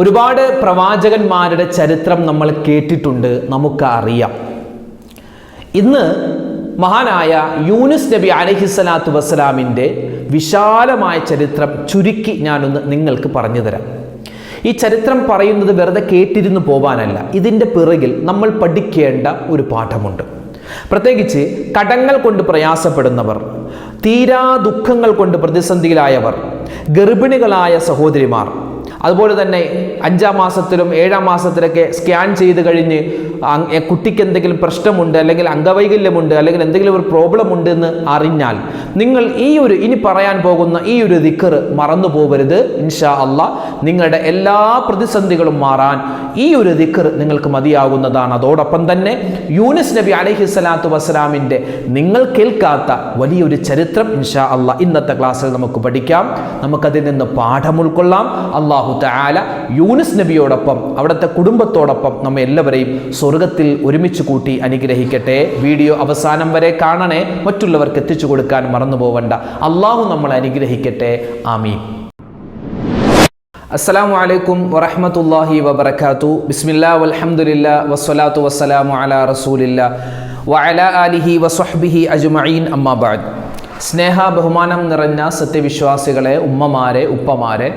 ഒരുപാട് പ്രവാചകന്മാരുടെ ചരിത്രം നമ്മൾ കേട്ടിട്ടുണ്ട് നമുക്ക് അറിയാം. ഇന്ന് മഹാനായ യൂനുസ് നബി അലഹിസ്സലാത്തു വസ്സലാമിന്റെ വിശാലമായ ചരിത്രം ചുരുക്കി ഞാനൊന്ന് നിങ്ങൾക്ക് പറഞ്ഞു തരാം ഈ ചരിത്രം പറയുന്നത് വെറുതെ കേട്ടിരുന്നു പോവാനല്ല ഇതിന്റെ പിറകിൽ നമ്മൾ പഠിക്കേണ്ട ഒരു പാഠമുണ്ട്. പ്രത്യേകിച്ച് കടങ്ങൾ കൊണ്ട് പ്രയാസപ്പെടുന്നവർ തീരാ ദുഃഖങ്ങൾ കൊണ്ട് പ്രതിസന്ധിയിലായവർ ഗർഭിണികളായ സഹോദരിമാർ അതുപോലെ തന്നെ അഞ്ചാം മാസത്തിലും ഏഴാം മാസത്തിലൊക്കെ സ്കാൻ ചെയ്ത് കഴിഞ്ഞ് കുട്ടിക്ക് എന്തെങ്കിലും പ്രശ്നമുണ്ട് അല്ലെങ്കിൽ അംഗവൈകല്യമുണ്ട് അല്ലെങ്കിൽ എന്തെങ്കിലും ഒരു പ്രോബ്ലം ഉണ്ട് എന്ന് അറിഞ്ഞാൽ നിങ്ങൾ ഈ ഒരു ഇനി പറയാൻ പോകുന്ന ഈ ഒരു ദിക്കർ മറന്നു പോകരുത് ഇൻഷാ അല്ല നിങ്ങളുടെ എല്ലാ പ്രതിസന്ധികളും മാറാൻ ഈ ഒരു ദിക്കർ നിങ്ങൾക്ക് മതിയാകുന്നതാണ്. അതോടൊപ്പം തന്നെ യൂനിസ് നബി അലഹി സ്വലാത്തു വസ്സലാമിന്റെ നിങ്ങൾ കേൾക്കാത്ത വലിയൊരു ചരിത്രം ഇൻഷാ അല്ല ഇന്നത്തെ ക്ലാസ്സിൽ നമുക്ക് പഠിക്കാം. നമുക്കതിൽ നിന്ന് പാഠം ഉൾക്കൊള്ളാം. അള്ളാഹു തആല യൂനിസ് നബിയോടൊപ്പം അവിടുത്തെ കുടുംബത്തോടൊപ്പം നമ്മെ എല്ലാവരെയും സ്വർഗത്തിൽ ഒരുമിച്ച് കൂട്ടി അനുഗ്രഹിക്കട്ടെ. വീഡിയോ അവസാനം വരെ കാണണേ. മറ്റുള്ളവർക്ക് എത്തിച്ചു കൊടുക്കാൻ മറന്നു പോവണ്ട അള്ളാഹു നമ്മളെ അനുഗ്രഹിക്കട്ടെ. ആമീൻ. അസ്സലാമു അലൈക്കും വറഹമത്തല്ലാഹി വബറകാതു ബിസ്മില്ലാ വൽഹമുല്ല വസ്സലാത്തു വസ്സലാമു അല റസൂലില്ല വഅലാ അലിഹി വസ്വഹ്ബിഹി അജ്മഈൻ അമ്മാബാദ് സ്നേഹ ബഹുമാനം നിറഞ്ഞ സത്യവിശ്വാസികളെ ഉമ്മമാരെ ഉപ്പമാരെ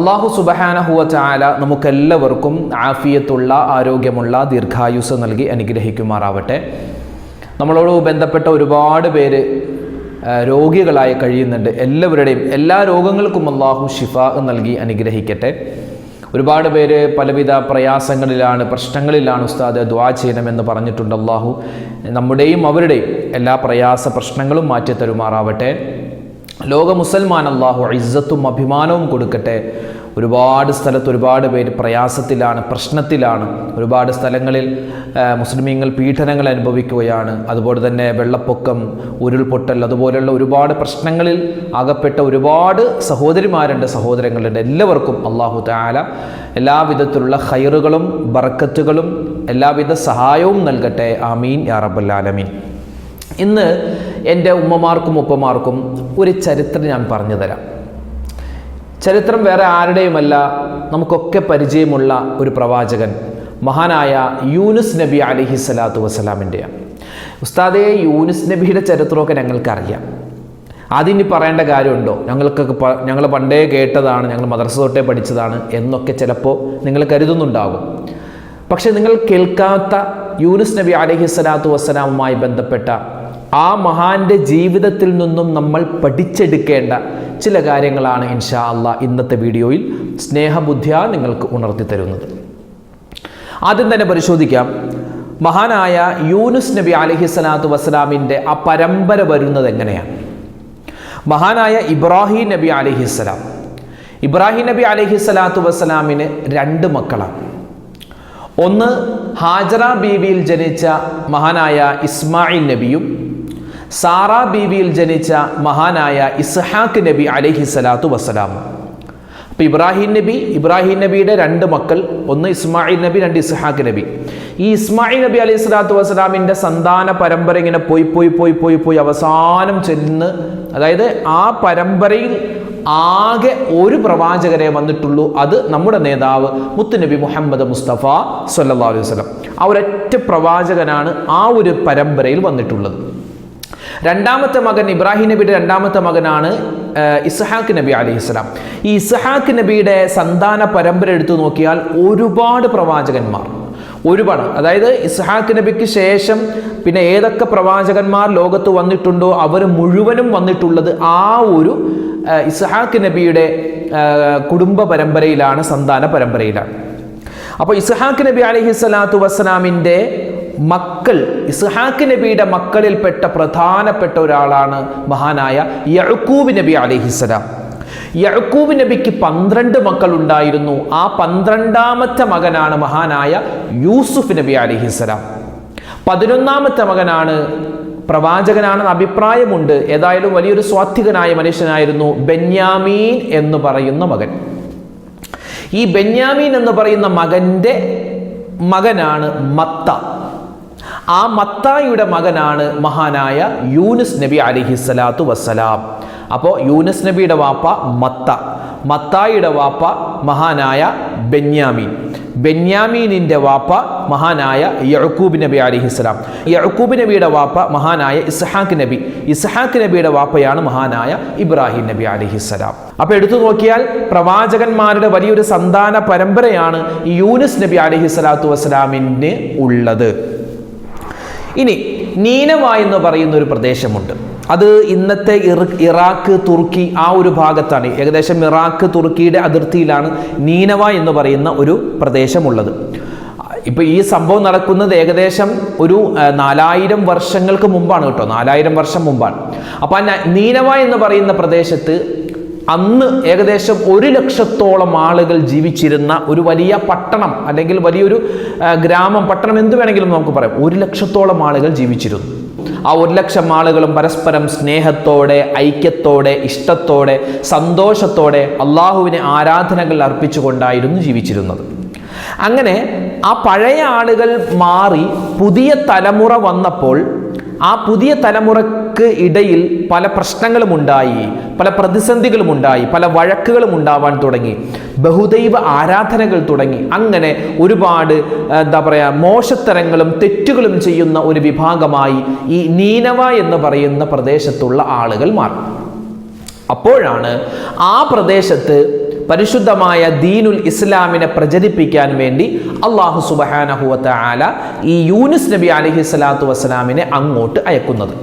അള്ളാഹു സുബഹാനഹുവ ചാല നമുക്കെല്ലാവർക്കും ആഫിയത്തുള്ള ആരോഗ്യമുള്ള ദീർഘായുസ് നൽകി അനുഗ്രഹിക്കുമാറാവട്ടെ. നമ്മളോട് ബന്ധപ്പെട്ട ഒരുപാട് പേര് രോഗികളായി കഴിയുന്നുണ്ട്. എല്ലാവരുടെയും എല്ലാ രോഗങ്ങൾക്കും അള്ളാഹു ഷിഫ നൽകി അനുഗ്രഹിക്കട്ടെ. ഒരുപാട് പേര് പലവിധ പ്രയാസങ്ങളിലാണ് പ്രശ്നങ്ങളിലാണ് ഉസ്താദ് ദ്വാ ചെയ്യണമെന്ന് പറഞ്ഞിട്ടുണ്ട് അള്ളാഹു നമ്മുടെയും അവരുടെയും എല്ലാ പ്രയാസ പ്രശ്നങ്ങളും മാറ്റി തരുമാറാവട്ടെ ലോക മുസൽമാൻ അള്ളാഹു ഇസ്സത്തും അഭിമാനവും കൊടുക്കട്ടെ. ഒരുപാട് സ്ഥലത്ത് ഒരുപാട് പേര് പ്രയാസത്തിലാണ് പ്രശ്നത്തിലാണ്. ഒരുപാട് സ്ഥലങ്ങളിൽ മുസ്ലിമീങ്ങൾ പീഡനങ്ങൾ അനുഭവിക്കുകയാണ്. അതുപോലെ തന്നെ വെള്ളപ്പൊക്കം ഉരുൾപൊട്ടൽ അതുപോലെയുള്ള ഒരുപാട് പ്രശ്നങ്ങളിൽ അകപ്പെട്ട ഒരുപാട് സഹോദരിമാരുണ്ട് സഹോദരങ്ങളുണ്ട്. എല്ലാവർക്കും അള്ളാഹു താല എല്ലാവിധത്തിലുള്ള ഹൈറുകളും ബർക്കത്തുകളും എല്ലാവിധ സഹായവും നൽകട്ടെ. ആമീൻ യാ റബ്ബൽ ആലമീൻ. ഇന്ന് എന്റെ ഉമ്മമാർക്കും ഉപ്പമാർക്കും ഒരു ചരിത്രം ഞാൻ പറഞ്ഞു തരാം. ചരിത്രം വേറെ ആരുടെയുമല്ല നമുക്കൊക്കെ പരിചയമുള്ള ഒരു പ്രവാചകൻ മഹാനായ യൂനുസ് നബി അലിഹി സ്വലാത്തു വസ്സലാമിന്റെയാണ് ഉസ്താദെ യൂനുസ് നബിയുടെ ചരിത്രമൊക്കെ ഞങ്ങൾക്കറിയാം. അതിനി പറയേണ്ട കാര്യമുണ്ടോ? ഞങ്ങൾക്കൊക്കെ ഞങ്ങൾ പണ്ടേ കേട്ടതാണ് ഞങ്ങൾ മദ്രസ തൊട്ടേ പഠിച്ചതാണ് എന്നൊക്കെ ചിലപ്പോൾ നിങ്ങൾ കരുതുന്നുണ്ടാകും. പക്ഷെ നിങ്ങൾ കേൾക്കാത്ത യൂനുസ് നബി അലഹി സ്വലാത്തു വസ്സലാമുമായി ബന്ധപ്പെട്ട ആ മഹാന്റെ ജീവിതത്തിൽ നിന്നും നമ്മൾ പഠിച്ചെടുക്കേണ്ട ചില കാര്യങ്ങളാണ് ഇൻഷാ അള്ളാ ഇന്നത്തെ വീഡിയോയിൽ സ്നേഹബുദ്ധിയ നിങ്ങൾക്ക് ഉണർത്തി തരുന്നത്. ആദ്യം തന്നെ പരിശോധിക്കാം. മഹാനായ യൂനുസ് നബി അലഹി സ്വലാത്തു വസ്സലാമിന്റെ ആ പരമ്പര വരുന്നത് എങ്ങനെയാണ്? മഹാനായ ഇബ്രാഹിം നബി അലഹിസ്സലാം ഇബ്രാഹിം നബി അലഹി സ്വലാത്തു വസ്സലാമിന് രണ്ട് മക്കളാണ്. ഒന്ന് ഹാജറ ബീവിയിൽ ജനിച്ച മഹാനായ ഇസ്മായിൽ നബിയും സാറ ബീവിയിൽ ജനിച്ച മഹാനായ ഇസ്ഹാഖ് നബി അലഹി സ്വലാത്തു വസ്സലാം അപ്പോൾ ഇബ്രാഹിം നബി ഇബ്രാഹിം നബിയുടെ രണ്ട് മക്കൾ ഒന്ന് ഇസ്മായിൽ നബി രണ്ട് ഇസ്ഹാഖ് നബി. ഈ ഇസ്മായിൽ നബി അലൈഹി സ്വലാത്തു വസ്സലാമിന്റെ സന്താന പരമ്പര ഇങ്ങനെ പോയി പോയി പോയി പോയി പോയി അവസാനം ചെന്ന് അതായത് ആ പരമ്പരയിൽ ആകെ ഒരു പ്രവാചകരെ വന്നിട്ടുള്ളൂ. അത് നമ്മുടെ നേതാവ് മുത്തുനബി മുഹമ്മദ് മുസ്തഫ സല്ലാ അലൈഹി വസല്ലം. ആ ഒരൊറ്റ പ്രവാചകനാണ് ആ ഒരു പരമ്പരയിൽ വന്നിട്ടുള്ളത്. രണ്ടാമത്തെ മകൻ ഇബ്രാഹിം നബിയുടെ രണ്ടാമത്തെ മകനാണ് ഇസ്ഹാഖ് നബി ഇസ്ലാം ഈ ഇസ്ഹാഖ് നബിയുടെ സന്താന പരമ്പര എടുത്തു നോക്കിയാൽ ഒരുപാട് പ്രവാചകന്മാർ. ഒരുപാട്. അതായത് ഇസ്ഹാഖ് നബിക്ക് ശേഷം പിന്നെ ഏതൊക്കെ പ്രവാചകന്മാർ ലോകത്ത് വന്നിട്ടുണ്ടോ അവർ മുഴുവനും വന്നിട്ടുള്ളത് ആ ഒരു ഇസ്ഹാഖ് നബിയുടെ കുടുംബ പരമ്പരയിലാണ് സന്താന പരമ്പരയിലാണ്. അപ്പോൾ ഇസ്ഹാഖ് നബി അലഹി സ്വലാത്തു വസ്സലാമിന്റെ മക്കൾ ഇസ്ഹാഖ് നബിയുടെ മക്കളിൽപ്പെട്ട പ്രധാനപ്പെട്ട ഒരാളാണ് മഹാനായ യഴക്കൂബ് നബി അലൈഹിസ്സലാം യഴക്കൂബ് നബിക്ക് പന്ത്രണ്ട് മക്കൾ ഉണ്ടായിരുന്നു ആ പന്ത്രണ്ടാമത്തെ മകനാണ് മഹാനായ യൂസുഫ് നബി അലൈഹിസ്സലാം പതിനൊന്നാമത്തെ മകനാണ് പ്രവാചകനാണെന്ന് അഭിപ്രായമുണ്ട്. ഏതായാലും വലിയൊരു സ്വാത്വികനായ മനുഷ്യനായിരുന്നു ബെന്യാമീൻ എന്ന് പറയുന്ന മകൻ. ഈ ബെന്യാമീൻ എന്ന് പറയുന്ന മകന്റെ മകനാണ് മത്ത. ആ മത്തായിയുടെ മകനാണ് മഹാനായ യൂനുസ് നബി അലിഹി സ്വലാത്തു വസ്സലാം. അപ്പോൾ യൂനുസ് നബിയുടെ വാപ്പ മത്ത മത്തായിയുടെ വാപ്പ മഹാനായ ബെന്യാമീൻ. ബെന്യാമീനിന്റെ വാപ്പ മഹാനായ യഴക്കൂബ് നബി അലിഹിസ്ലാം യഴക്കൂബ് നബിയുടെ വാപ്പ മഹാനായ ഇസ്ഹാഖ് നബി. ഇസ്ഹാഖ് നബിയുടെ വാപ്പയാണ് മഹാനായ ഇബ്രാഹിം നബി അലിഹിസ്സലാം അപ്പോൾ എടുത്തു നോക്കിയാൽ പ്രവാചകന്മാരുടെ വലിയൊരു സന്താന പരമ്പരയാണ് യൂനുസ് നബി അലിഹിസ്സലാത്തു വസ്സലാമിന് ഉള്ളത്. ഇനി നീനവ എന്ന് പറയുന്ന ഒരു പ്രദേശമുണ്ട്. അത് ഇന്നത്തെ ഇറാഖ് തുർക്കി ആ ഒരു ഭാഗത്താണ്. ഏകദേശം ഇറാഖ് തുർക്കിയുടെ അതിർത്തിയിലാണ് നീനവ എന്ന് പറയുന്ന ഒരു പ്രദേശമുള്ളത്. ഇപ്പൊ ഈ സംഭവം നടക്കുന്നത് ഏകദേശം ഒരു നാലായിരം വർഷങ്ങൾക്ക് മുമ്പാണ് കേട്ടോ. നാലായിരം വർഷം മുമ്പാണ്. അപ്പൊ നീനവ എന്ന് പറയുന്ന പ്രദേശത്ത് അന്ന് ഏകദേശം ഒരു ലക്ഷത്തോളം ആളുകൾ ജീവിച്ചിരുന്ന ഒരു വലിയ പട്ടണം അല്ലെങ്കിൽ വലിയൊരു ഗ്രാമം പട്ടണം എന്ത് വേണമെങ്കിലും നമുക്ക് പറയാം. ഒരു ലക്ഷത്തോളം ആളുകൾ ജീവിച്ചിരുന്നു. ആ ഒരു ലക്ഷം ആളുകളും പരസ്പരം സ്നേഹത്തോടെ ഐക്യത്തോടെ ഇഷ്ടത്തോടെ സന്തോഷത്തോടെ അള്ളാഹുവിനെ ആരാധനകൾ അർപ്പിച്ചുകൊണ്ടായിരുന്നു ജീവിച്ചിരുന്നത്. അങ്ങനെ ആ പഴയ ആളുകൾ മാറി പുതിയ തലമുറ വന്നപ്പോൾ ആ പുതിയ തലമുറയ്ക്ക് ഇടയിൽ പല പ്രശ്നങ്ങളുമുണ്ടായി പല പ്രതിസന്ധികളുമുണ്ടായി പല വഴക്കുകളും ഉണ്ടാവാൻ തുടങ്ങി. ബഹുദൈവ ആരാധനകൾ തുടങ്ങി. അങ്ങനെ ഒരുപാട് എന്താ പറയുക മോശത്തരങ്ങളും തെറ്റുകളും ചെയ്യുന്ന ഒരു വിഭാഗമായി ഈ നീനവ എന്ന് പറയുന്ന പ്രദേശത്തുള്ള ആളുകൾ മാറി. അപ്പോഴാണ് ആ പ്രദേശത്ത് പരിശുദ്ധമായ ദീനുൽ ഇസ്ലാമിനെ പ്രചരിപ്പിക്കാൻ വേണ്ടി അള്ളാഹു സുബഹാനഹുവത്ത ആല ഈ യൂനിസ് നബി അലഹി സ്വലാത്തു വസ്സലാമിനെ അങ്ങോട്ട് അയക്കുന്നത്.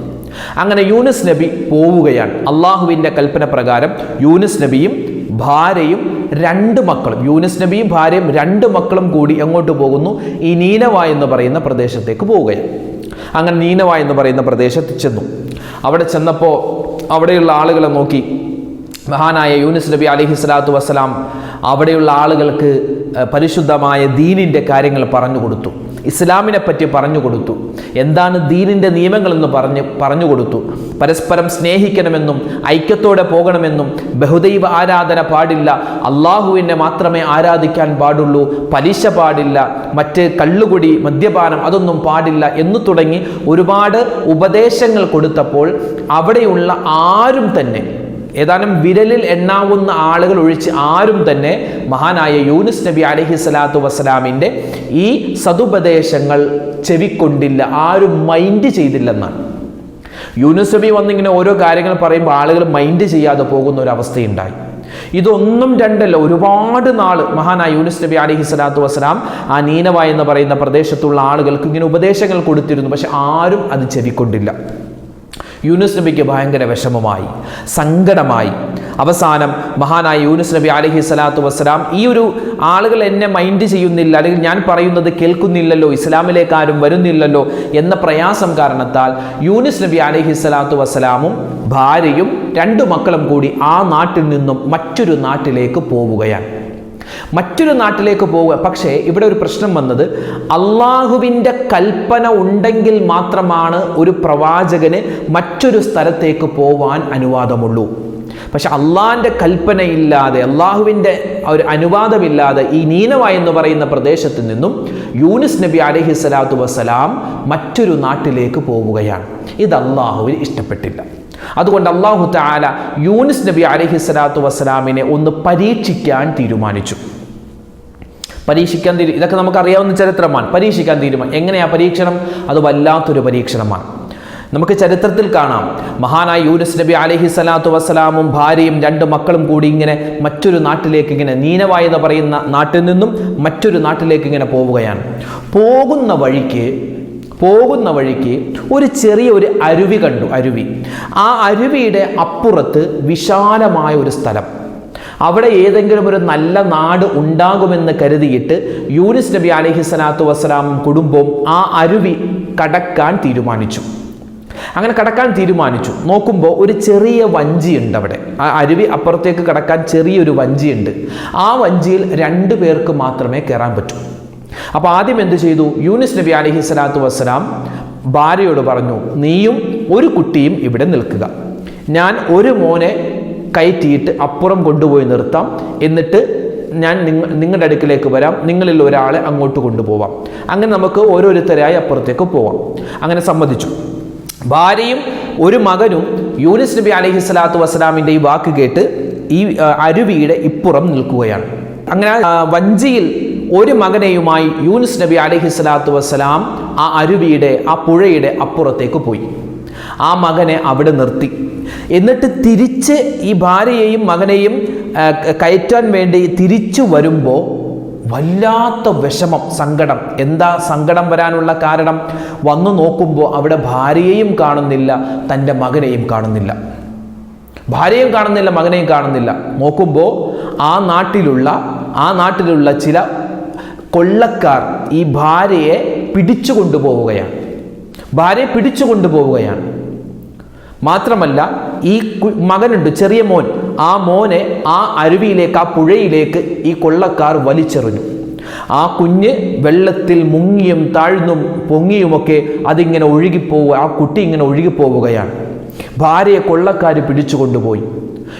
അങ്ങനെ യൂനിസ് നബി പോവുകയാണ്. അള്ളാഹുവിന്റെ കൽപ്പന പ്രകാരം യൂനിസ് നബിയും ഭാര്യയും രണ്ട് മക്കളും യൂനിസ് നബിയും ഭാര്യയും രണ്ട് മക്കളും കൂടി എങ്ങോട്ട് പോകുന്നു? ഈ നീനവ എന്ന് പറയുന്ന പ്രദേശത്തേക്ക് പോവുകയാണ്. അങ്ങനെ നീനവ എന്ന് പറയുന്ന പ്രദേശത്ത് ചെന്നു. അവിടെ ചെന്നപ്പോൾ അവിടെയുള്ള ആളുകളെ നോക്കി. മഹാനായ യൂനിസ് നബി അലഹി സ്വലാത്തു വസ്സലാം അവിടെയുള്ള ആളുകൾക്ക് പരിശുദ്ധമായ ദീനിന്റെ കാര്യങ്ങൾ പറഞ്ഞു കൊടുത്തു. ഇസ്ലാമിനെ പറ്റി പറഞ്ഞു കൊടുത്തു. എന്താണ് ദീനിന്റെ നിയമങ്ങളെന്ന് പറഞ്ഞ് പറഞ്ഞു കൊടുത്തു. പരസ്പരം സ്നേഹിക്കണമെന്നും ഐക്യത്തോടെ പോകണമെന്നും ബഹുദൈവ ആരാധന പാടില്ല. അള്ളാഹുവിനെ മാത്രമേ ആരാധിക്കാൻ പാടുള്ളൂ. പലിശ പാടില്ല. മറ്റ് കള്ളുകുടി മദ്യപാനം അതൊന്നും പാടില്ല എന്ന് തുടങ്ങി ഒരുപാട് ഉപദേശങ്ങൾ കൊടുത്തപ്പോൾ അവിടെയുള്ള ആരും തന്നെ ഏതാനും വിരലിൽ എണ്ണാവുന്ന ആളുകൾ ഒഴിച്ച് ആരും തന്നെ മഹാനായ യൂനിസ് നബി അലഹി സ്വലാത്തു വസ്സലാമിന്റെ ഈ സതുപദേശങ്ങൾ ചെവിക്കൊണ്ടില്ല ആരും മൈൻഡ് ചെയ്തില്ലെന്നാണ്. യൂനിസ് നബി വന്നിങ്ങനെ ഓരോ കാര്യങ്ങൾ പറയുമ്പോൾ ആളുകൾ മൈൻഡ് ചെയ്യാതെ പോകുന്ന ഒരു അവസ്ഥയുണ്ടായി. ഇതൊന്നും രണ്ടല്ല ഒരുപാട് നാൾ മഹാനായ യൂനിസ് നബി അലഹി സ്വലാത്തു വസ്സലാം ആ നീനവ എന്ന് പറയുന്ന പ്രദേശത്തുള്ള ആളുകൾക്ക് ഇങ്ങനെ ഉപദേശങ്ങൾ കൊടുത്തിരുന്നു പക്ഷെ ആരും അത് ചെവിക്കൊണ്ടില്ല. യൂനുസ് നബിക്ക് ഭയങ്കര വിഷമമായി സങ്കടമായി. അവസാനം മഹാനായ യൂനുസ് നബി അലഹി സ്വലാത്തു വസ്സലാം ഈ ഒരു ആളുകൾ എന്നെ മൈൻഡ് ചെയ്യുന്നില്ല അല്ലെങ്കിൽ ഞാൻ പറയുന്നത് കേൾക്കുന്നില്ലല്ലോ ഇസ്ലാമിലേക്ക് ആരും വരുന്നില്ലല്ലോ എന്ന പ്രയാസം കാരണത്താൽ യൂനുസ് നബി അലഹി സ്വലാത്തു വസ്സലാമും ഭാര്യയും രണ്ടു മക്കളും കൂടി ആ നാട്ടിൽ നിന്നും മറ്റൊരു നാട്ടിലേക്ക് പോവുകയാണ്. മറ്റൊരു നാട്ടിലേക്ക് പോവുക. പക്ഷേ ഇവിടെ ഒരു പ്രശ്നം വന്നത് അള്ളാഹുവിന്റെ കൽപ്പന ഉണ്ടെങ്കിൽ മാത്രമാണ് ഒരു പ്രവാചകന് മറ്റൊരു സ്ഥലത്തേക്ക് പോവാൻ അനുവാദമുള്ളൂ. പക്ഷെ അള്ളാഹിന്റെ കൽപ്പനയില്ലാതെ അള്ളാഹുവിന്റെ ഒരു അനുവാദമില്ലാതെ ഈ നീനവ എന്ന് പറയുന്ന പ്രദേശത്ത് നിന്നും യൂനിസ് നബി അലഹി സ്വലാത്തു വസ്സലാം മറ്റൊരു നാട്ടിലേക്ക് പോവുകയാണ്. ഇത് അള്ളാഹുവിന് ഇഷ്ടപ്പെട്ടില്ല. അതുകൊണ്ട് അള്ളാഹു താല യൂനിസ് നബി അലഹി സ്വലാത്തു വസ്സലാമിനെ ഒന്ന് പരീക്ഷിക്കാൻ തീരുമാനിച്ചു. പരീക്ഷിക്കാൻ തീരു ഇതൊക്കെ നമുക്കറിയാവുന്ന ചരിത്രമാണ്. പരീക്ഷിക്കാൻ തീരുമാനം. എങ്ങനെയാ പരീക്ഷണം? അത് വല്ലാത്തൊരു പരീക്ഷണമാണ്. നമുക്ക് ചരിത്രത്തിൽ കാണാം. മഹാനായ യൂനിസ് നബി അലഹി സ്വലാത്തു വസ്സലാമും ഭാര്യയും രണ്ട് മക്കളും കൂടി ഇങ്ങനെ മറ്റൊരു നാട്ടിലേക്ക് ഇങ്ങനെ നീനവായ എന്ന് പറയുന്ന നാട്ടിൽ നിന്നും മറ്റൊരു നാട്ടിലേക്ക് ഇങ്ങനെ പോവുകയാണ്. പോകുന്ന വഴിക്ക് പോകുന്ന വഴിക്ക് ഒരു ചെറിയ ഒരു അരുവി കണ്ടു അരുവി. ആ അരുവിയുടെ അപ്പുറത്ത് വിശാലമായ ഒരു സ്ഥലം. അവിടെ ഏതെങ്കിലും ഒരു നല്ല നാട് ഉണ്ടാകുമെന്ന് കരുതിയിട്ട് യൂനിസ് നബി അലഹി സ്വലാത്തു വസ്സലാമും കുടുംബവും ആ അരുവി കടക്കാൻ തീരുമാനിച്ചു. അങ്ങനെ കടക്കാൻ തീരുമാനിച്ചു. നോക്കുമ്പോൾ ഒരു ചെറിയ വഞ്ചിയുണ്ട് അവിടെ. ആ അരുവി അപ്പുറത്തേക്ക് കടക്കാൻ ചെറിയൊരു വഞ്ചിയുണ്ട്. ആ വഞ്ചിയിൽ രണ്ടു പേർക്ക് മാത്രമേ കയറാൻ പറ്റൂ. അപ്പോൾ ആദ്യം എന്ത് ചെയ്തു? യൂനിസ് നബി അലഹി സ്വലാത്തു വസ്സലാം ഭാര്യയോട് പറഞ്ഞു നീയും ഒരു കുട്ടിയും ഇവിടെ നിൽക്കുക. ഞാൻ ഒരു മോനെ കയറ്റിയിട്ട് അപ്പുറം കൊണ്ടുപോയി നിർത്താം. എന്നിട്ട് ഞാൻ നിങ്ങ നിങ്ങളുടെ അടുക്കിലേക്ക് വരാം. നിങ്ങളിൽ ഒരാളെ അങ്ങോട്ട് കൊണ്ടുപോവാം. അങ്ങനെ നമുക്ക് ഓരോരുത്തരായി അപ്പുറത്തേക്ക് പോവാം. അങ്ങനെ സമ്മതിച്ചു. ഭാര്യയും ഒരു മകനും യൂനിസ് നബി അലഹി സ്വലാത്തു വസ്സലാമിന്റെ ഈ വാക്ക് കേട്ട് ഈ അരുവിയുടെ ഇപ്പുറം നിൽക്കുകയാണ്. അങ്ങനെ വഞ്ചിയിൽ ഒരു മകനെയുമായി യൂനുസ് നബി അലഹിസ്ലാത്തു വസ്സലാം ആ അരുവിയുടെ ആ പുഴയുടെ അപ്പുറത്തേക്ക് പോയി. ആ മകനെ അവിടെ നിർത്തി. എന്നിട്ട് തിരിച്ച് ഈ ഭാര്യയെയും മകനെയും കയറ്റാൻ വേണ്ടി തിരിച്ചു വരുമ്പോൾ വല്ലാത്ത വിഷമം സങ്കടം. എന്താ സങ്കടം വരാനുള്ള കാരണം? വന്നു നോക്കുമ്പോൾ അവിടെ ഭാര്യയെയും കാണുന്നില്ല തന്റെ മകനെയും കാണുന്നില്ല. ഭാര്യയും കാണുന്നില്ല മകനെയും കാണുന്നില്ല. നോക്കുമ്പോൾ ആ നാട്ടിലുള്ള ആ നാട്ടിലുള്ള ചില കൊള്ളക്കാർ ഈ ഭാര്യയെ പിടിച്ചു കൊണ്ടുപോവുകയാണ്. ഭാര്യയെ പിടിച്ചു കൊണ്ടുപോവുകയാണ്. മാത്രമല്ല ഈ മകനുണ്ട് ചെറിയ മോൻ. ആ മോനെ ആ അരുവിയിലേക്ക് ആ പുഴയിലേക്ക് ഈ കൊള്ളക്കാർ വലിച്ചെറിഞ്ഞു. ആ കുഞ്ഞ് വെള്ളത്തിൽ മുങ്ങിയും താഴ്ന്നും പൊങ്ങിയുമൊക്കെ അതിങ്ങനെ ഒഴുകിപ്പോവുക ആ കുട്ടി ഇങ്ങനെ ഒഴുകിപ്പോവുകയാണ്. ഭാര്യയെ കൊള്ളക്കാർ പിടിച്ചു കൊണ്ടുപോയി.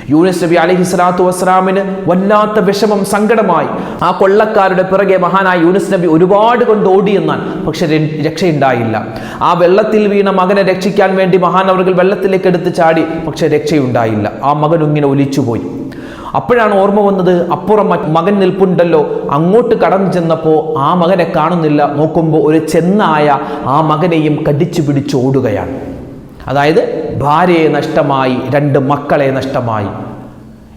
യൂനിസ് നബി അലഹി സ്വലാത്തു വസ്സലാമിന് വല്ലാത്ത വിഷമം സങ്കടമായി. ആ കൊള്ളക്കാരുടെ പിറകെ മഹാനായ യൂനസ് നബി ഒരുപാട് കൊണ്ട് ഓടിയെന്നാൽ പക്ഷെ ര- രക്ഷയുണ്ടായില്ല. ആ വെള്ളത്തിൽ വീണ മകനെ രക്ഷിക്കാൻ വേണ്ടി മഹാനവറുകൾ വെള്ളത്തിലേക്ക് എടുത്ത് ചാടി പക്ഷെ രക്ഷയുണ്ടായില്ല. ആ മകൻ ഇങ്ങനെ ഒലിച്ചുപോയി. അപ്പോഴാണ് ഓർമ്മ വന്നത് അപ്പുറം മകൻ നിൽപ്പുണ്ടല്ലോ. അങ്ങോട്ട് കടന്നു ചെന്നപ്പോൾ ആ മകനെ കാണുന്നില്ല. നോക്കുമ്പോൾ ഒരു ചെന്നായ ആ മകനെയും കടിച്ചു പിടിച്ച് ഓടുകയാണ്. അതായത് ഭാര്യയെ നഷ്ടമായി രണ്ട് മക്കളെ നഷ്ടമായി.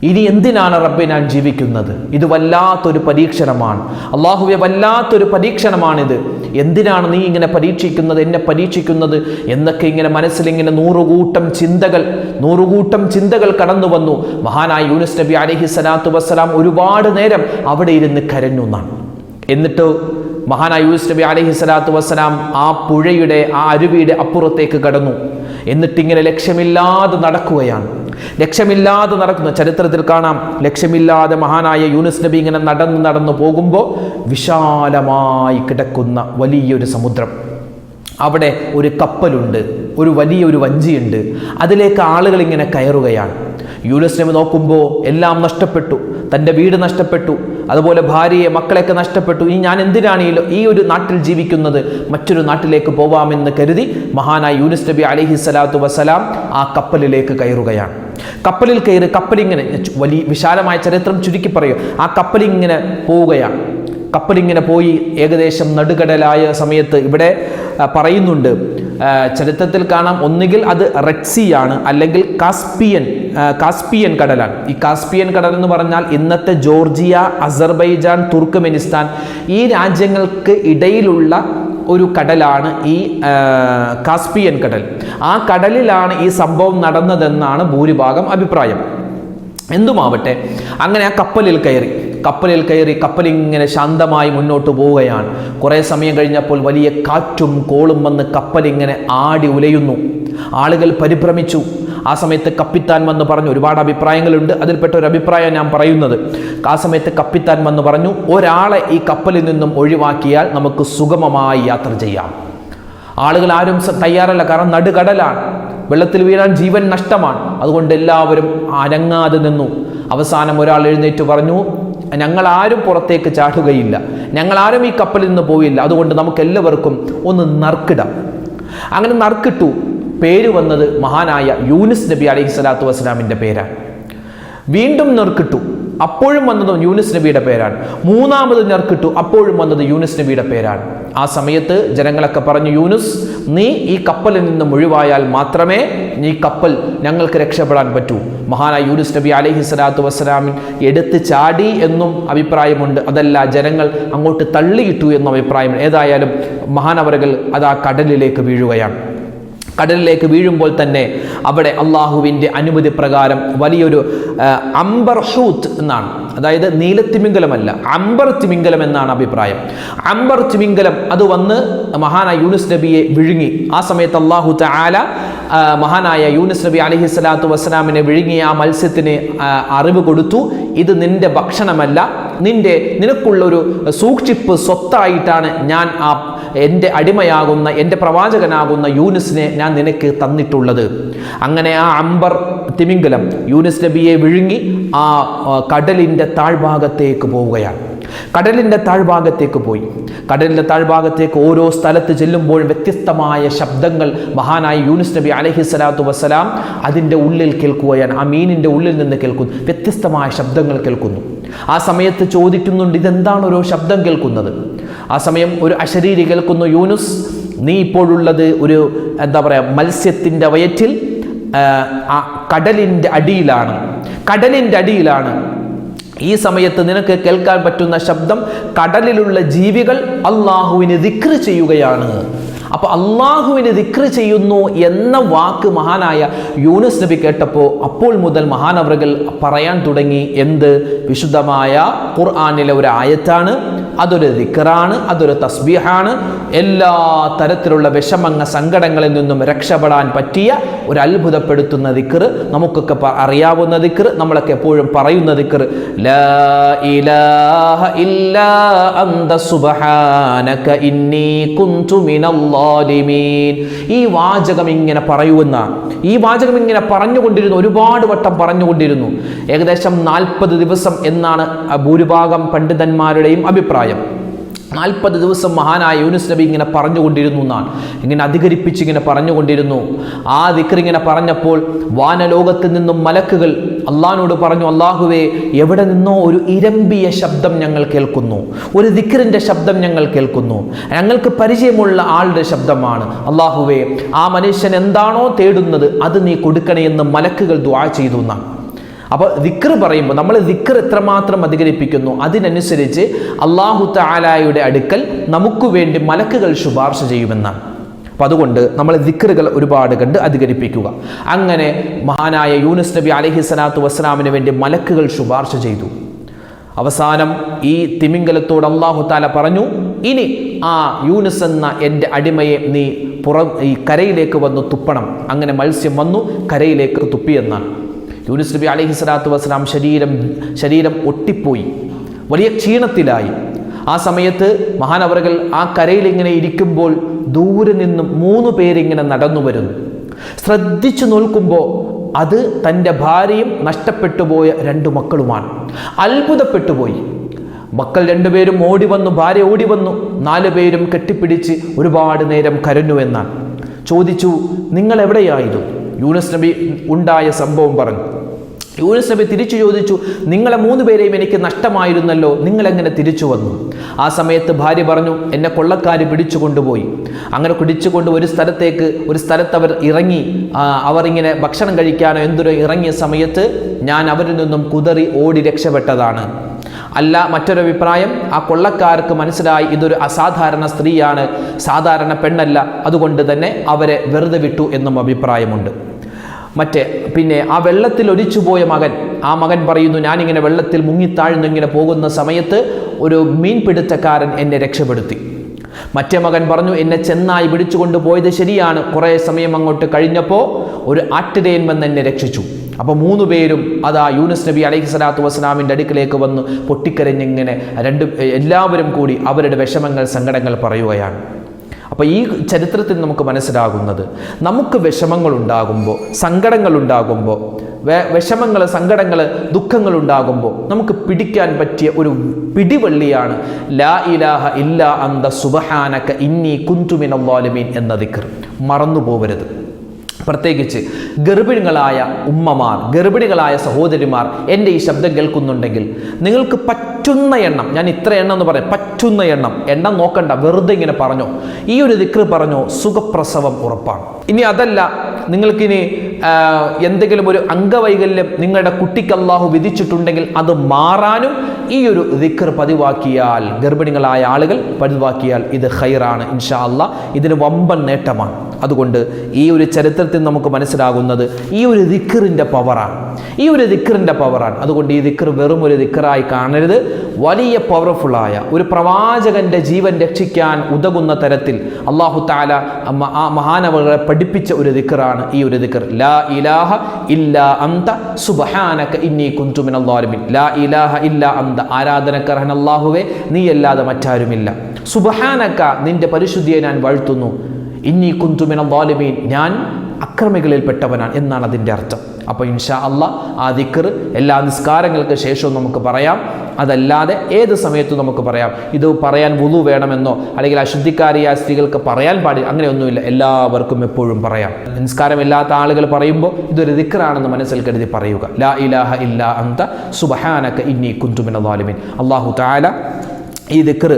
ഇനി എന്തിനാണ് റബ്ബെ ഞാൻ ജീവിക്കുന്നത്? ഇത് വല്ലാത്തൊരു പരീക്ഷണമാണ്. അള്ളാഹുവെ വല്ലാത്തൊരു പരീക്ഷണമാണിത്. എന്തിനാണ് നീ ഇങ്ങനെ പരീക്ഷിക്കുന്നത്? എന്നെ പരീക്ഷിക്കുന്നത്? എന്നൊക്കെ ഇങ്ങനെ മനസ്സിലിങ്ങനെ നൂറുകൂട്ടം ചിന്തകൾ നൂറുകൂട്ടം ചിന്തകൾ കടന്നു വന്നു. മഹാനായ യൂനുസ് നബി അലഹി സ്വലാത്തു വസ്സലാം ഒരുപാട് നേരം അവിടെ ഇരുന്ന് കരഞ്ഞു എന്നാണ്. എന്നിട്ട് മഹാനായ യൂസ് നബി അലഹി സ്വലാത്തു വസ്സലാം ആ പുഴയുടെ ആ അരുവിയുടെ അപ്പുറത്തേക്ക് കടന്നു. എന്നിട്ടിങ്ങനെ ലക്ഷ്യമില്ലാതെ നടക്കുകയാണ്. ലക്ഷ്യമില്ലാതെ നടക്കുന്ന. ചരിത്രത്തിൽ കാണാം. ലക്ഷ്യമില്ലാതെ മഹാനായ യൂനുസ് നബി ഇങ്ങനെ നടന്ന് നടന്നു പോകുമ്പോൾ വിശാലമായി കിടക്കുന്ന വലിയൊരു സമുദ്രം. അവിടെ ഒരു കപ്പലുണ്ട് ഒരു വലിയൊരു വഞ്ചിയുണ്ട്. അതിലേക്ക് ആളുകൾ ഇങ്ങനെ കയറുകയാണ്. യൂനുസ് നബി നോക്കുമ്പോൾ എല്ലാം നഷ്ടപ്പെട്ടു. തന്റെ വീട് നഷ്ടപ്പെട്ടു. അതുപോലെ ഭാര്യയെ മക്കളെയൊക്കെ നഷ്ടപ്പെട്ടു. ഇനി ഞാൻ എന്തിനാണ് ഈ ഒരു നാട്ടിൽ ജീവിക്കുന്നത്? മറ്റൊരു നാട്ടിലേക്ക് പോവാമെന്ന് കരുതി മഹാനായ യൂനിസ് നബി അലഹി സ്വലാത്തു വസ്സലാം ആ കപ്പലിലേക്ക് കയറുകയാണ്. കപ്പലിൽ കയറി കപ്പലിങ്ങനെ വലിയ വിശാലമായ ചരിത്രം ചുരുക്കി പറയും. ആ കപ്പലിങ്ങനെ പോവുകയാണ്. കപ്പലിങ്ങനെ പോയി ഏകദേശം നടുകടലായ സമയത്ത് ഇവിടെ പറയുന്നുണ്ട് ചരിത്രത്തിൽ കാണാം. ഒന്നുകിൽ അത് സീ ആണ് അല്ലെങ്കിൽ കാസ്പിയൻ കാസ്പിയൻ കടലാണ്. ഈ കാസ്പിയൻ കടൽ എന്ന് പറഞ്ഞാൽ ഇന്നത്തെ ജോർജിയ അസർബൈജാൻ തുർക്ക്മെനിസ്ഥാൻ ഈ രാജ്യങ്ങൾക്ക് ഇടയിലുള്ള ഒരു കടലാണ് ഈ കാസ്പിയൻ കടൽ. ആ കടലിലാണ് ഈ സംഭവം നടന്നതെന്നാണ് ഭൂരിഭാഗം അഭിപ്രായം. എന്തുമാവട്ടെ അങ്ങനെ ആ കപ്പലിൽ കയറി. കപ്പലിൽ കയറി കപ്പലിങ്ങനെ ശാന്തമായി മുന്നോട്ട് പോവുകയാണ്. കുറേ സമയം കഴിഞ്ഞപ്പോൾ വലിയ കാറ്റും കോളും വന്ന് കപ്പലിങ്ങനെ ആടി ഉലയുന്നു. ആളുകൾ പരിഭ്രമിച്ചു. ആ സമയത്ത് കപ്പിത്താൻ വന്ന് പറഞ്ഞു. ഒരുപാട് അഭിപ്രായങ്ങളുണ്ട്. അതിൽപ്പെട്ട ഒരു അഭിപ്രായം ഞാൻ പറയുന്നത്. ആ സമയത്ത് കപ്പിത്താൻ വന്ന് പറഞ്ഞു ഒരാളെ ഈ കപ്പലിൽ നിന്നും ഒഴിവാക്കിയാൽ നമുക്ക് സുഗമമായി യാത്ര ചെയ്യാം. ആളുകൾ ആരും തയ്യാറല്ല. കാരണം നടുകടലാണ്. വെള്ളത്തിൽ വീഴാൻ ജീവൻ നഷ്ടമാണ്. അതുകൊണ്ട് എല്ലാവരും അനങ്ങാതെ നിന്നു. അവസാനം ഒരാൾ എഴുന്നേറ്റ് പറഞ്ഞു ഞങ്ങൾ ആരും പുറത്തേക്ക് ചാടുകയില്ല. ഞങ്ങൾ ആരും ഈ കപ്പലിൽ നിന്ന് പോവില്ല അതുകൊണ്ട് നമുക്ക് എല്ലാവർക്കും ഒന്ന് നറുക്കിടാം. അങ്ങനെ നറുക്കിട്ടു. പേര് വന്നത് മഹാനായ യൂനിസ് നബി അലൈഹി സ്വലാത്തു വസ്സലാമിന്റെ പേരാണ്. വീണ്ടും നെർക്കിട്ടു. അപ്പോഴും വന്നത് യൂനിസ് നബിയുടെ പേരാണ്. മൂന്നാമത് നെർക്കിട്ടു അപ്പോഴും വന്നത് യൂനിസ് നബിയുടെ പേരാണ്. ആ സമയത്ത് ജനങ്ങളൊക്കെ പറഞ്ഞു യൂനുസ് നീ ഈ കപ്പലിൽ നിന്നും ഒഴിവായാൽ മാത്രമേ നീ കപ്പൽ ഞങ്ങൾക്ക് രക്ഷപ്പെടാൻ പറ്റൂ. മഹാനായ യൂനുസ് നബി അലഹി സ്വലാത്തു വസ്സലാമിൻ എടുത്ത് ചാടി എന്നും അഭിപ്രായമുണ്ട്. അതല്ല ജനങ്ങൾ അങ്ങോട്ട് തള്ളിയിട്ടു എന്നും അഭിപ്രായം ഏതായാലും മഹാനവരകൾ അത് ആ കടലിലേക്ക് വീഴുകയാണ്. കടലിലേക്ക് വീഴുമ്പോൾ തന്നെ അവിടെ അള്ളാഹുവിന്റെ അനുമതി പ്രകാരം വലിയൊരു അംബർ ഹൂത്ത് എന്നാണ്. അതായത് നീലത്തിമിംഗലമല്ല അംബർ തിമിംഗലം എന്നാണ് അഭിപ്രായം. അംബർ തിമിംഗലം അത് വന്ന് മഹാനായ യൂനുസ് നബിയെ വിഴുങ്ങി. ആ സമയത്ത് അള്ളാഹു താല മഹാനായ യൂനുസ് നബി അലഹി സ്വലാത്തു വസ്സലാമിനെ വിഴുങ്ങിയ ആ മത്സ്യത്തിന് അറിവ് കൊടുത്തു. ഇത് നിന്റെ ഭക്ഷണമല്ല നിന്റെ നിനക്കുള്ളൊരു സൂക്ഷിപ്പ് സ്വത്തായിട്ടാണ് ഞാൻ ആ എന്റെ അടിമയാകുന്ന എന്റെ പ്രവാചകനാകുന്ന യൂനിസിനെ ഞാൻ നിനക്ക് തന്നിട്ടുള്ളത്. അങ്ങനെ ആ അംബർ തിമിംഗലം. യൂനിസ് നബിയെ വിഴുങ്ങി ആ കടലിന്റെ താഴ്ഭാഗത്തേക്ക് പോവുകയാണ്. കടലിന്റെ താഴ്ഭാഗത്തേക്ക് പോയി. കടലിന്റെ താഴ്ഭാഗത്തേക്ക് ഓരോ സ്ഥലത്ത് ചെല്ലുമ്പോൾ വ്യത്യസ്തമായ ശബ്ദങ്ങൾ മഹാനായ യൂനുസ് നബി അലഹി സ്വലാത്തു വസ്സലാം അതിന്റെ ഉള്ളിൽ കേൾക്കുകയാണ്. ആ മീനിന്റെ ഉള്ളിൽ നിന്ന് കേൾക്കുന്നു. വ്യത്യസ്തമായ ശബ്ദങ്ങൾ കേൾക്കുന്നു. ആ സമയത്ത് ചോദിക്കുന്നുണ്ട് ഇതെന്താണ് ഓരോ ശബ്ദം കേൾക്കുന്നത്? ആ സമയം ഒരു അശരീരി കേൾക്കുന്നു യൂനുസ് നീ ഇപ്പോഴുള്ളത് ഒരു എന്താ പറയുക മത്സ്യത്തിന്റെ വയറ്റിൽ കടലിന്റെ അടിയിലാണ്. കടലിന്റെ അടിയിലാണ്. ഈ സമയത്ത് നിനക്ക് കേൾക്കാൻ പറ്റുന്ന ശബ്ദം കടലിലുള്ള ജീവികൾ അള്ളാഹുവിന് ദിക്ര ചെയ്യുകയാണ്. അപ്പൊ അള്ളാഹുവിന് ദിക്ര ചെയ്യുന്നു എന്ന വാക്ക് മഹാനായ യൂനുസ് നബി കേട്ടപ്പോൾ അപ്പോൾ മുതൽ മഹാനവറുകൾ പറയാൻ തുടങ്ങി. എന്ത്? വിശുദ്ധമായ ഖുർആാനിലെ ഒരു ആയത്താണ്. അതൊരു ദിക്റാണ് അതൊരു തസ്ബീഹാണ്. എല്ലാ തരത്തിലുള്ള വിഷമങ്ങ സങ്കടങ്ങളിൽ നിന്നും രക്ഷപ്പെടാൻ പറ്റിയ ഒരു അത്ഭുതപ്പെടുത്തുന്ന ദിക്ർ നമുക്കൊക്കെ അറിയാവുന്ന ദിക്ർ നമ്മളൊക്കെ എപ്പോഴും പറയുന്ന ളാലിമീൻ ഈ വാചകം ഇങ്ങനെ പറയുന്ന ഈ വാചകം ഇങ്ങനെ പറഞ്ഞുകൊണ്ടിരുന്നു ഒരുപാട് വട്ടം പറഞ്ഞുകൊണ്ടിരുന്നു. ഏകദേശം നാൽപ്പത് ദിവസം എന്നാണ് ഭൂരിഭാഗം പണ്ഡിതന്മാരുടെയും അഭിപ്രായം. നാൽപ്പത് ദിവസം മഹാനായ യൂനുസ് നബി ഇങ്ങനെ പറഞ്ഞുകൊണ്ടിരുന്നു എന്നാണ്. ഇങ്ങനെ അധികരിപ്പിച്ച് ഇങ്ങനെ പറഞ്ഞുകൊണ്ടിരുന്നു. ആ ദിക്ർ ഇങ്ങനെ പറഞ്ഞപ്പോൾ വാനലോകത്ത് നിന്നും മലക്കുകൾ അള്ളാഹിനോട് പറഞ്ഞു അള്ളാഹുവേ എവിടെ നിന്നോ ഒരു ഇരമ്പിയ ശബ്ദം ഞങ്ങൾ കേൾക്കുന്നു. ഒരു ദിക്റിന്റെ ശബ്ദം ഞങ്ങൾ കേൾക്കുന്നു. ഞങ്ങൾക്ക് പരിചയമുള്ള ആളുടെ ശബ്ദമാണ്. അള്ളാഹുവേ ആ മനുഷ്യൻ എന്താണോ തേടുന്നത് അത് നീ കൊടുക്കണേ എന്ന് മലക്കുകൾ ദ്വാ ചെയ്തു എന്നാണ്. അപ്പോൾ ദിക്ർ പറയുമ്പോൾ നമ്മൾ ദിക്ർ എത്രമാത്രം അധികരിപ്പിക്കുന്നു? അതിനനുസരിച്ച് അള്ളാഹു താലായുടെ അടുക്കൽ നമുക്ക് വേണ്ടി മലക്കുകൾ ശുപാർശ ചെയ്യുമെന്നാണ്. അപ്പം അതുകൊണ്ട് നമ്മൾ ദിക്റുകൾ ഒരുപാട് കണ്ട് അധികരിപ്പിക്കുക. അങ്ങനെ മഹാനായ യൂനുസ് നബി അലഹി സ്വലാത്തു വസ്സലാമിന് വേണ്ടി മലക്കുകൾ ശുപാർശ ചെയ്തു. അവസാനം ഈ തിമിംഗലത്തോട് അള്ളാഹു താല പറഞ്ഞു ഇനി ആ യൂനുസ് എന്ന എന്റെ അടിമയെ നീ പുറം ഈ കരയിലേക്ക് വന്ന് തുപ്പണം. അങ്ങനെ മത്സ്യം വന്നു കരയിലേക്ക് തുപ്പിയെന്നാണ് യൂനുസ് നബി അലഹി സ്വലാത്തു വസ്സലാം ശരീരം ശരീരം ഒട്ടിപ്പോയി. വലിയ ക്ഷീണത്തിലായി. ആ സമയത്ത് മഹാനവറുകൾ ആ കരയിലിങ്ങനെ ഇരിക്കുമ്പോൾ ദൂരെ നിന്നും മൂന്ന് പേരിങ്ങനെ നടന്നു വരുന്നു. ശ്രദ്ധിച്ചു നോക്കുമ്പോൾ അത് തന്റെ ഭാര്യയും നഷ്ടപ്പെട്ടു പോയ രണ്ടു മക്കളുമാണ്. അത്ഭുതപ്പെട്ടു പോയി. മക്കൾ രണ്ടുപേരും ഓടി വന്നു ഭാര്യ ഓടി വന്നു. നാലു പേരും കെട്ടിപ്പിടിച്ച് ഒരുപാട് നേരം കരഞ്ഞു എന്നാണ്. ചോദിച്ചു നിങ്ങൾ എവിടെയായിരുന്നു? യൂനസ് നബി ഉണ്ടായ സംഭവം പറഞ്ഞു. യൂനസ് നബി തിരിച്ചു ചോദിച്ചു നിങ്ങളെ മൂന്ന് പേരെയും എനിക്ക് നഷ്ടമായിരുന്നല്ലോ നിങ്ങൾ എങ്ങനെ തിരിച്ചു വന്നു? ആ സമയത്ത് ഭാര്യ പറഞ്ഞു എന്നെ കൊള്ളക്കാർ പിടിച്ചു കൊണ്ടുപോയി. അങ്ങനെ പിടിച്ചുകൊണ്ട് ഒരു സ്ഥലത്തേക്ക് ഒരു സ്ഥലത്ത് അവർ ഇറങ്ങി. അവർ ഇങ്ങനെ ഭക്ഷണം കഴിക്കാനോ എന്തൊരു ഇറങ്ങിയ സമയത്ത് ഞാൻ അവരിൽ നിന്നും കുതറി ഓടി രക്ഷപ്പെട്ടതാണ്. അല്ല മറ്റൊരു അഭിപ്രായം ആ കൊള്ളക്കാർക്ക് മനസ്സിലായി ഇതൊരു അസാധാരണ സ്ത്രീയാണ് സാധാരണ പെണ്ണല്ല അതുകൊണ്ട് തന്നെ അവരെ വെറുതെ വിട്ടു എന്നും അഭിപ്രായമുണ്ട്. മറ്റേ പിന്നെ ആ വെള്ളത്തിൽ ഒലിച്ചുപോയ മകൻ. ആ മകൻ പറയുന്നു ഞാനിങ്ങനെ വെള്ളത്തിൽ മുങ്ങിത്താഴ്ന്നു ഇങ്ങനെ പോകുന്ന സമയത്ത് ഒരു മീൻപിടുത്തക്കാരൻ എന്നെ രക്ഷപ്പെടുത്തി. മറ്റേ മകൻ പറഞ്ഞു എന്നെ ചെന്നായി പിടിച്ചുകൊണ്ട് പോയത് ശരിയാണ്. കുറേ സമയം അങ്ങോട്ട് കഴിഞ്ഞപ്പോൾ ഒരു ആട്ടിടയൻ വന്ന് എന്നെ രക്ഷിച്ചു. അപ്പോൾ മൂന്ന് പേരും അതാ യൂനുസ് നബി അലൈഹി സ്വലാത്തു വസ്സലാമിന്റെ അടുക്കിലേക്ക് വന്ന് പൊട്ടിക്കരഞ്ഞിങ്ങനെ രണ്ട് എല്ലാവരും കൂടി അവരുടെ വിഷമങ്ങൾ സങ്കടങ്ങൾ പറയുകയാണ്. അപ്പോൾ ഈ ചരിത്രത്തിൽ നമുക്ക് മനസ്സിലാകുന്നത് നമുക്ക് വിഷമങ്ങൾ ഉണ്ടാകുമ്പോൾ സങ്കടങ്ങൾ ഉണ്ടാകുമ്പോൾ വിഷമങ്ങൾ സങ്കടങ്ങൾ ദുഃഖങ്ങൾ ഉണ്ടാകുമ്പോൾ നമുക്ക് പിടിക്കാൻ പറ്റിയ ഒരു പിടിവള്ളിയാണ് ലാ ഇലാഹ ഇല്ലാ അന്ത സുബഹാനക്ക ഇന്നി കുന്തുമിൻ അള്ളാലുമീൻ എന്ന ദിക്കർ മറന്നു പോകരുത് പ്രത്യേകിച്ച് ഗർഭിണികളായ ഉമ്മമാർ ഗർഭിണികളായ സഹോദരിമാർ എന്റെ ഈ ശബ്ദം കേൾക്കുന്നുണ്ടെങ്കിൽ നിങ്ങൾക്ക് പറ്റുന്ന എണ്ണം ഞാൻ ഇത്ര എണ്ണം എന്ന് പറയാം പറ്റുന്ന എണ്ണം. എണ്ണം നോക്കണ്ട വെറുതെ ഇങ്ങനെ പറഞ്ഞോ. ഈ ഒരു ദിക്ർ പറഞ്ഞോ സുഖപ്രസവം ഉറപ്പാണ്. ഇനി അതല്ല നിങ്ങൾക്കിനി എന്തെങ്കിലും ഒരു അംഗവൈകല്യം നിങ്ങളുടെ കുട്ടിക്ക് അള്ളാഹു വിധിച്ചിട്ടുണ്ടെങ്കിൽ അത് മാറാനും ഈ ഒരു ദിക്കർ പതിവാക്കിയാൽ ഗർഭിണികളായ ആളുകൾ പതിവാക്കിയാൽ ഇത് ഹൈറാണ് ഇൻഷാ അള്ളാ ഇതിന് വമ്പൻ നേട്ടമാണ്. അതുകൊണ്ട് ഈ ഒരു ചരിത്രത്തിൽ നമുക്ക് മനസ്സിലാകുന്നത് ഈ ഒരു ദിക്കറിന്റെ പവറാണ്. ഈ ഒരു ദിക്കറിന്റെ പവറാണ്. അതുകൊണ്ട് ഈ ദിക്കർ വെറും ഒരു ദിക്കറായി കാണരുത്. വലിയ പവർഫുള്ളായ ഒരു പ്രവാചകന്റെ ജീവൻ രക്ഷിക്കാൻ ഉതകുന്ന തരത്തിൽ അള്ളാഹു താല ആ മഹാനവകളെ പഠിപ്പിച്ച ഒരു ദിക്കറാണ് ഈ ഒരു ദിക്കർ ലാ ഇലാഹ ഇല്ല അന്ത സുബഹാനക ഇന്നി അള്ളാരുമിൻ ലാ ഇലാഹ ഇല്ലാ അന്ത ആരാധനക്കർഹൻ അള്ളാഹുവേ നീയല്ലാതെ മറ്റാരുമില്ല. സുബഹാനക്ക നിന്റെ പരിശുദ്ധിയെ ഞാൻ വാഴ്ത്തുന്നു. ഇന്നി അള്ളാലുമീൻ ഞാൻ അക്രമികളിൽപ്പെട്ടവനാണ് എന്നാണ് അതിന്റെ അർത്ഥം. അപ്പോൾ ഇൻഷാ അല്ല ആ ദിക്കർ എല്ലാ നിസ്കാരങ്ങൾക്ക് ശേഷവും നമുക്ക് പറയാം. അതല്ലാതെ ഏത് സമയത്തും നമുക്ക് പറയാം. ഇത് പറയാൻ വുളു വേണമെന്നോ അല്ലെങ്കിൽ അശുദ്ധിക്കാരിയായ സ്ത്രീകൾക്ക് പറയാൻ പാടില്ല അങ്ങനെയൊന്നുമില്ല. എല്ലാവർക്കും എപ്പോഴും പറയാം. നിസ്കാരമില്ലാത്ത ആളുകൾ പറയുമ്പോൾ ഇതൊരു ദിക്കറാണെന്ന് മനസ്സിൽ കരുതി പറയുക. ലാ ഇലാഹ ഇല്ലാ അന്ത സുബഹാനക്ക ഇന്നി കുന്തുമിന വാലിമിൻ അള്ളാഹു താല ഈ ദിക്കർ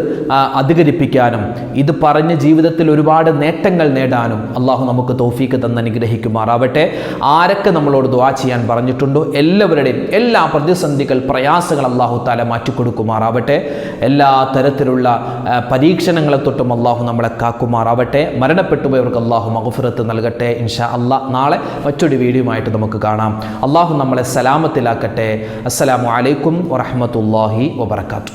അധികരിപ്പിക്കാനും ഇത് പറഞ്ഞ് ജീവിതത്തിൽ ഒരുപാട് നേട്ടങ്ങൾ നേടാനും അള്ളാഹു നമുക്ക് തോഫീക്ക് തന്ന് അനുഗ്രഹിക്കുമാറാവട്ടെ. ആരൊക്കെ നമ്മളോട് ദുവാ ചെയ്യാൻ പറഞ്ഞിട്ടുണ്ടോ? എല്ലാവരുടെയും എല്ലാ പ്രതിസന്ധികൾ പ്രയാസങ്ങൾ അള്ളാഹു താല മാറ്റിക്കൊടുക്കുമാറാവട്ടെ. എല്ലാ തരത്തിലുള്ള പരീക്ഷണങ്ങളെ തൊട്ടും അള്ളാഹു നമ്മളെ കാക്കുമാറാവട്ടെ. മരണപ്പെട്ടു പോയവർക്ക് അള്ളാഹു മഹഫിറത്ത് നൽകട്ടെ ഇൻഷാ അള്ളാഹ് നാളെ മറ്റൊരു വീഡിയോയുമായിട്ട് നമുക്ക് കാണാം. അള്ളാഹു നമ്മളെ സലാമത്തിലാക്കട്ടെ. അസ്സലാമു അലൈക്കും വറഹമത്തല്ലാഹി വബർക്കാത്തു